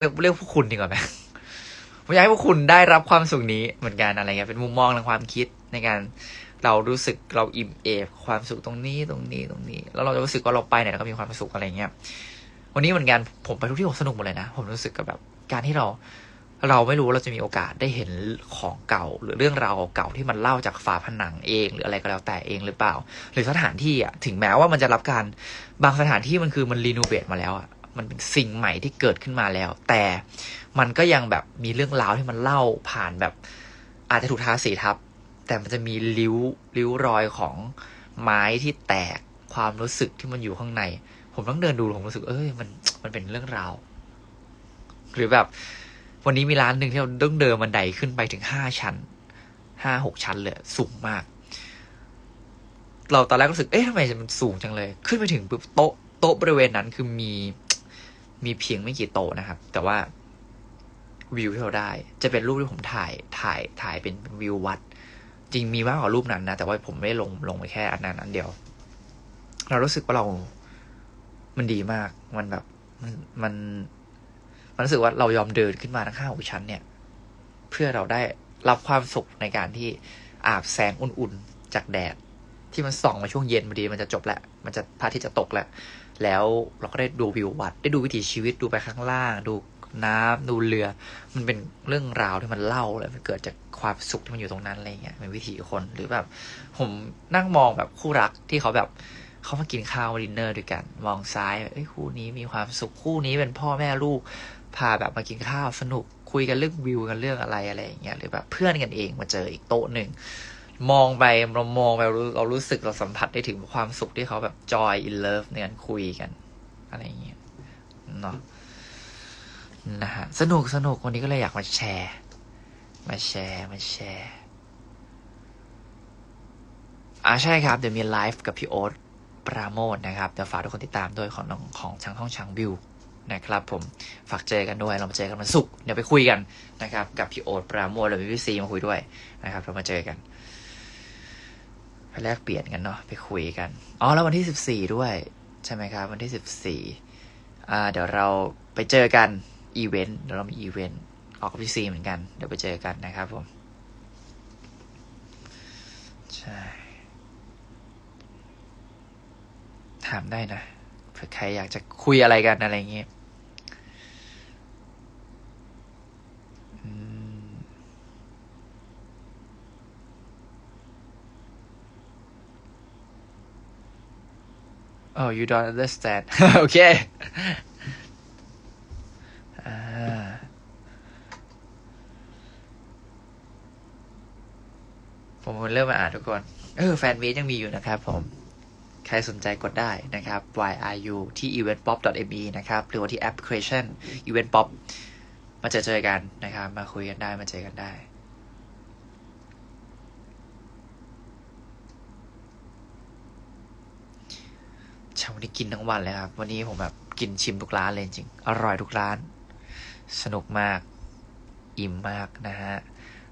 เรียกเรียกพวกคุณดีกว่าไหมผมอยากให้พวกคุณได้รับความสุขนี้เหมือนกันอะไรเงี้ยเป็นมุมมองทางความคิดในการเรารู้สึกเราอิ่มเอมความสุขตรงนี้ตรงนี้ตรงนี้ แล้วเราจะรู้สึกว่าเราไปไหนเราก็มีความสุขอะไรเงี้ยวันนี้เหมือนกันผมไปทุกที่ผมสนุกหมดเลยนะ ผมรู้สึกกับแบบการที่เราเราไม่รู้เราจะมีโอกาสได้เห็นของเก่า หรือเรื่องราวเก่าที่มันเล่าจากฝาผนังเอง หรืออะไรก็แล้วแต่เองหรือเปล่า หรือสถานที่อะถึงแม้ว่ามันจะรับการบางสถานที่มันคือมันรีโนเวทมาแล้วอะ มันเป็นสิ่งใหม่ที่เกิดขึ้นมาแล้ว แต่มันก็ยังแบบมีเรื่องราวที่มันเล่าผ่านแบบ อาจจะถูกทาสีทับ แต่มันจะมีริ้วริ้วรอยของไม้ที่แตกความรู้สึกที่มันอยู่ข้างใน ผมต้องเดินดูผมรู้สึก เอ้ยมันมันเป็นเรื่องราว หรือแบบ วันนี้มีร้านหนึ่งที่เราต้องเดินบันไดขึ้นไปถึงห้าชั้นห้าหกชั้นเลยสูงมาก เราตอนแรกรู้สึก เอ๊ะทำไมมันสูงจังเลย ขึ้นไปถึงปุ๊บโต๊ะโต๊ะบริเวณนั้นคือมี มีเพียงไม่กี่โตนะครับ แต่ว่าวิวที่เราได้ จะเป็นรูปที่ผมถ่ายถ่ายถ่ายเป็นวิววัด จริงมีมากกว่ารูปนั้นนะ แต่ว่าผมไม่ลงลงไปแค่อันนั้นอันเดียว เรารู้สึกว่าเรา มันดีมาก มันแบบ มันมันมันรู้สึกว่าเรายอมเดินขึ้นมาทั้งห้าหกชั้นเนี่ย เพื่อเราได้รับความสุขในการที่อาบแสงอุ่นๆจากแดดที่มันส่องมาช่วงเย็นพอดีมันจะจบแล้ว มันจะพระอาทิตย์จะตกแล้ว แล้วเราก็ได้ดูวิววัด ได้ดูวิถีชีวิตดูไปข้างล่าง ดูน้ำดูเรือ มันเป็นเรื่องราวที่มันเล่าแล้วมันเกิดจากความสุขที่มันอยู่ตรงนั้นอะไรเงี้ยเป็นวิถีคนหรือแบบ ผมนั่งมองแบบคู่รักที่เขาแบบเขามากินข้าวดินเนอร์ด้วยกัน มองซ้ายเอ้ยคู่นี้มีความสุขคู่นี้เป็นพ่อแม่ลูกพาแบบมากินข้าวสนุกคุยกันเรื่องวิวกันเรื่องอะไรอะไรอย่างเงี้ยหรือแบบเพื่อนกันเองมาเจออีกโต๊ะหนึ่ง มองไปเรามองไปเราเรารู้สึกเราสัมผัสได้ถึงความสุขที่เขาแบบจอยอินเลิฟในการคุยกัน อะไรอย่างเงี้ยเนาะนะฮะสนุกสนุกวันนี้ก็เลยอยากมาแชร์ มาแชร์มาแชร์อ่าใช่ครับ เดี๋ยวมีไลฟ์กับพี่โอ๊ตปราโมทนะครับเดี๋ยวฝากทุกคนติดตามด้วยของน้องของช่างห้องช่างวิวนะครับผมฝากเจอกันด้วย เรามาเจอกันวันศุกร์เดี๋ยวไปคุยกันนะครับ กับพี่โอ๊ตปราโมทหรือพี่ซีมาคุยด้วยนะครับ เรามาเจอกัน ไปแลกเปลี่ยนกันเนาะไปคุยกัน อ๋อ แล้ววันที่สิบสี่ด้วย ใช่ไหมครับ วันที่สิบสี่อ่า เดี๋ยวเราไปเจอกันอีเวนต์เดี๋ยวเรามีอีเวนต์ออกกับพี่ซีเหมือนกัน เดี๋ยวไปเจอกันนะครับผม ใช่ ถามได้นะเผื่อใครอยากจะคุยอะไรกันอะไรเงี้ย Oh you don't understand โอเคผมเริ่มมาอ่านทุกคน เออ แฟนเวจยังมีอยู่นะครับผม ใครสนใจกดได้นะครับ YRU ที่ eventpop.me นะครับ หรือว่าที่แอปพลิเคชัน eventpop มาเจอเจอกันนะครับ มาคุยกันได้ มาเจอกันได้ เช้า วันนี้กินทั้งวันเลยครับ วันนี้ผมแบบกินชิมทุกร้านเลยจริง อร่อยทุกร้าน สนุกมาก อิ่มมากนะฮะ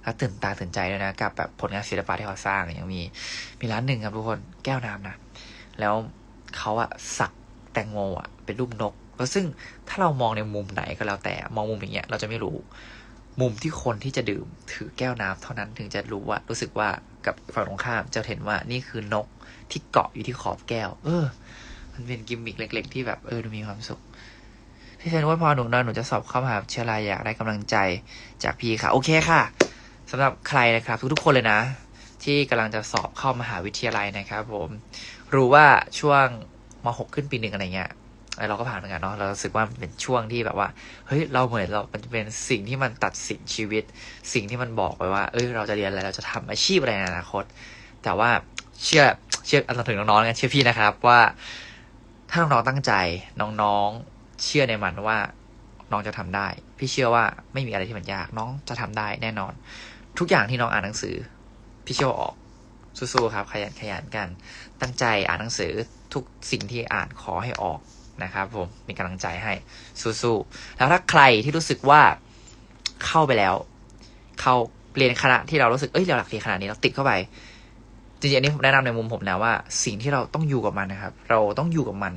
แล้วตื่นตาตื่นใจด้วยนะ กับแบบผลงานศิลปะที่เขาสร้างยังมีมีร้านหนึ่งครับทุกคนแก้วน้ำนะ แล้วเขาอะสักแตงโมอะเป็นรูปนก แล้วซึ่งถ้าเรามองในมุมไหนก็แล้วแต่มองมุมอย่างเงี้ยเราจะไม่รู้ มุมที่คนที่จะดื่มถือแก้วน้ำเท่านั้นถึงจะรู้ว่ารู้สึกว่ากับฝั่งตรงข้ามจะเห็นว่านี่คือนกที่เกาะอยู่ที่ขอบแก้ว เออ มันเป็นกิมมิคเล็ก ๆ ที่แบบเออดูมีความสุข พี่เชนว่าพอหนูนอนหนูจะสอบเข้ามหาวิทยาลัยอยากได้กำลังใจจากพี่ค่ะ โอเคค่ะสำหรับใครนะครับ ทุกๆคนเลยนะ ที่กำลังจะสอบเข้ามหาวิทยาลัยนะครับ ผมรู้ว่าช่วงม .6 ขึ้นปีหนึ่งอะไรเงี้ยเอเราก็ผ่านเหมือนกันเนาะเราสึกว่ามันเป็นช่วงที่แบบว่าเฮ้ยเราเหมือนเรามันเป็นสิ่งที่มันตัดสินชีวิต สิ่งที่มันบอกไปว่า เอ้ยเราจะเรียนอะไรเราจะทำอาชีพอะไรในอนาคต แต่ว่าเชื่อเชื่ออันถึงน้องๆกันเชื่อพี่นะครับว่า ถ้าน้องๆตั้งใจน้องๆ เชื่อในมันว่าน้องจะทำได้ พี่เชื่อว่าไม่มีอะไรที่มันยาก น้องจะทำได้แน่นอน ทุกอย่างที่น้องอ่านหนังสือ พี่เชื่อว่าออกสู้ๆครับ ขยันขยันกัน ตั้งใจอ่านหนังสือทุกสิ่งที่อ่านขอให้ออกนะครับ ผมมีกำลังใจให้สู้ๆแล้วถ้าใครที่รู้สึกว่าเข้าไปแล้ว เข้าเรียนคณะที่เรารู้สึกเอ้ยเราหลักเรียนขนาดนี้เราติดเข้าไป จริงๆอันนี้ผมแนะนำในมุมผมนะว่า สิ่งที่เราต้องอยู่กับมันนะครับ เราต้องอยู่กับมัน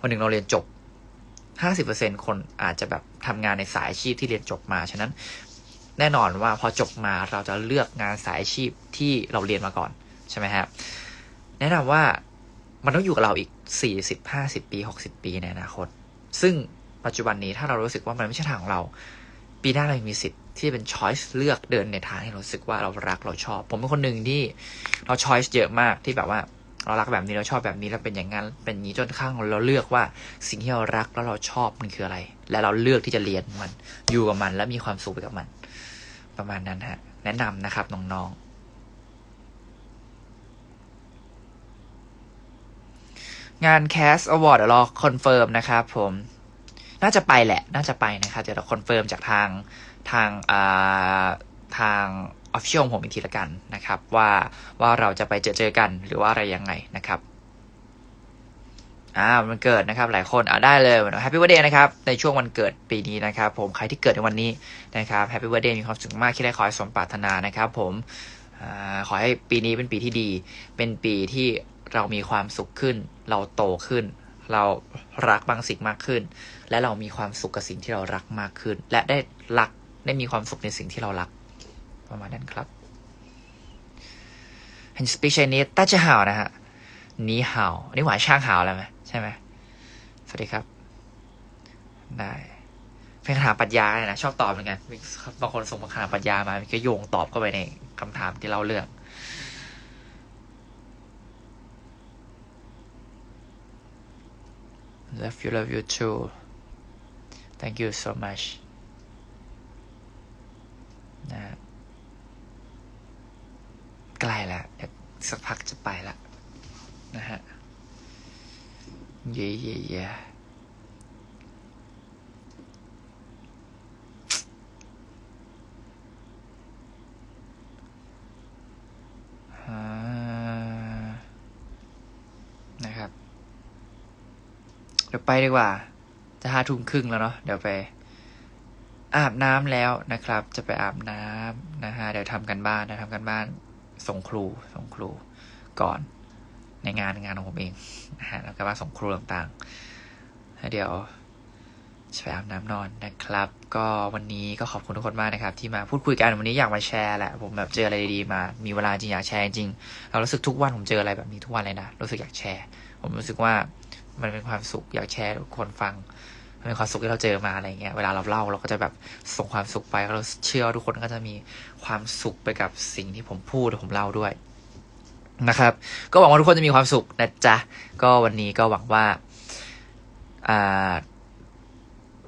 วันหนึ่งเราเรียนจบห้าสิบเปอร์เซ็นคนอาจจะแบบทำงานในสายอาชีพที่เรียนจบมา ฉะนั้น แน่นอนว่าพอจบมาเราจะเลือกงานสายอาชีพที่เราเรียนมาก่อนใช่ไหมครับแนะนำว่ามันต้องอยู่กับเราอีกสี่สิบห้าสิบปีหกสิบปีในอนาคต ซึ่งปัจจุบันนี้ถ้าเรารู้สึกว่ามันไม่ใช่ทางของเรา ปีหน้าเรายังมีสิทธิ์ที่เป็นช้อยส์เลือกเดินในทางที่เราสึกว่าเรารักเราชอบ ผมเป็นคนหนึ่งที่เราช้อยส์เยอะมากที่แบบว่าเรารักแบบนี้เราชอบแบบนี้เราเป็นอย่างนั้นเป็นอย่างนี้จนข้างเราเลือกว่าสิ่งที่เรารักแล้วเราชอบมันคืออะไร และเราเลือกที่จะเรียนมันอยู่กับมันและมีความสุขไปกับมัน ประมาณนั้นฮะ แนะนำนะครับน้องๆงาน Cast Award เดี๋ยวรอคอนเฟิร์มนะครับผม น่าจะไปแหละ น่าจะไปนะครับเดี๋ยวเราคอนเฟิร์มจากทางทางทางออฟฟิเชียลผมอีกทีละกันนะครับ ว่าว่าเราจะไปเจอเจอกันหรือว่าอะไรยังไงนะครับอ่าวันเกิดนะครับหลายคนอ่าได้เลยแฮปปี้วันเดย์นะครับในช่วงวันเกิดปีนี้นะครับ ผมใครที่เกิดในวันนี้นะครับแฮปปี้วันเดย์มีความสุขมากที่ได้ขอให้สมปรารถนานะครับ ผมอขอให้ปีนี้เป็นปีที่ดี เป็นปีที่เรามีความสุขขึ้น เราโตขึ้น เรารักบางสิ่งมากขึ้น และเรามีความสุขกับสิ่งที่เรารักมากขึ้น และได้รักได้มีความสุขในสิ่งที่เรารัก ประมาณนั้นครับ and speak Chinese ต้าจะหาวนะฮะนี่ห่าวนี่หวานช่างห่าวแล้วไหมใช่ไหมสวัสดีครับ ได้เป็นคำถามปัชญาเลยนะ ชอบตอบเหมือนกันบางคนส่งคำถามปัชญามาก็โยงตอบเข้าไปในคำถามที่เราเลือก love you love you too thank you so much นะใกล้ล้วเดี๋ยวสักพักจะไปละนะฮะ เย่เย่เย่นะครับ ดี๋ยวไปดีกว่า จะห้าทุ่มครึ่งแล้วเนาะเดี๋ยวไป อาบน้ำแล้วนะครับ จะไปอาบน้ำนะฮะเดี๋ยวทำกันบ้านนะทำกันบ้านส่งครูส่งครูก่อนในงานงานของผมเองนะฮะแล้วก็มาส่งครูต่างๆแล้วเดี๋ยวจะไปอาบน้ำนอนนะครับ ก็วันนี้ก็ขอบคุณทุกคนมากนะครับ ที่มาพูดคุยกันวันนี้อยากมาแชร์แหละผมแบบเจออะไรดีๆมา มีเวลาจริงอยากแชร์จริงเรารู้สึกทุกวันผมเจออะไรแบบนี้ทุกวันเลยนะรู้สึกอยากแชร์ ผมรู้สึกว่า มันเป็นความสุขอยากแชร์ทุกคนฟังมันเป็นความสุขที่เราเจอมาอะไรเงี้ยเวลาเราเล่าเราก็จะแบบส่งความสุขไปเราเชื่อทุกคนก็จะมีความสุขไปกับสิ่งที่ผมพูดผมเล่าด้วยนะครับ ก็หวังว่าทุกคนจะมีความสุขนะจ๊ะก็วันนี้ก็หวังว่าอ่า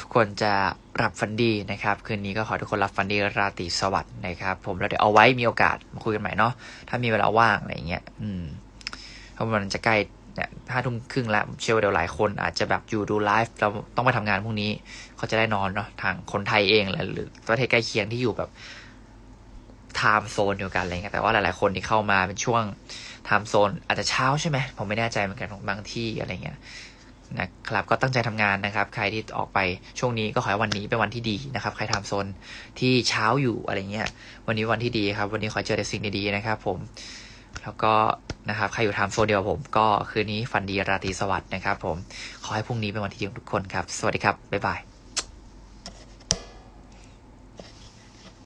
ทุกคนจะรับฟันดีนะครับ คืนนี้ก็ขอทุกคนรับฟันดีราตรีสวัสดิ์นะครับ ผมแล้วเดี๋ยวเอาไว้มีโอกาสมาคุยกันใหม่เนาะถ้ามีเวลาว่างอะไรเงี้ย อืมเพราะมันจะใกล้ เนี่ยห้าทุ่มครึ่งแล้วเชื่อว่าเดี๋ยวหลายคนอาจจะแบบอยู่ดูไลฟ์เราต้องไปทำงานพรุ่งนี้เขาจะได้นอนเนาะทางคนไทยเองหละหรือประเทศใกล้เคียงที่อยู่แบบไทม์โซนเดียวกันอะไรเงี้ยแต่ว่าหลายๆคนที่เข้ามาเป็นช่วงไทม์โซนอาจจะเช้าใช่ไหมผมไม่แน่ใจเหมือนกันบางที่อะไรเงี้ยนะครับก็ตั้งใจทำงานนะครับ ใครที่ออกไปช่วงนี้ก็ขอให้วันนี้เป็นวันที่ดีนะครับ ใครทำโซนที่เช้าอยู่อะไรเงี้ย วันนี้วันที่ดีครับ วันนี้ขอเจอแต่สิ่งดีๆนะครับ ผม แล้วก็นะครับใครอยู่ไทม์โซนเดียวผมก็คืนนี้ฝันดีราตรีสวัสดิ์นะครับผม ขอให้พรุ่งนี้เป็นวันที่ดีของทุกคนครับ สวัสดีครับ บ๊ายบาย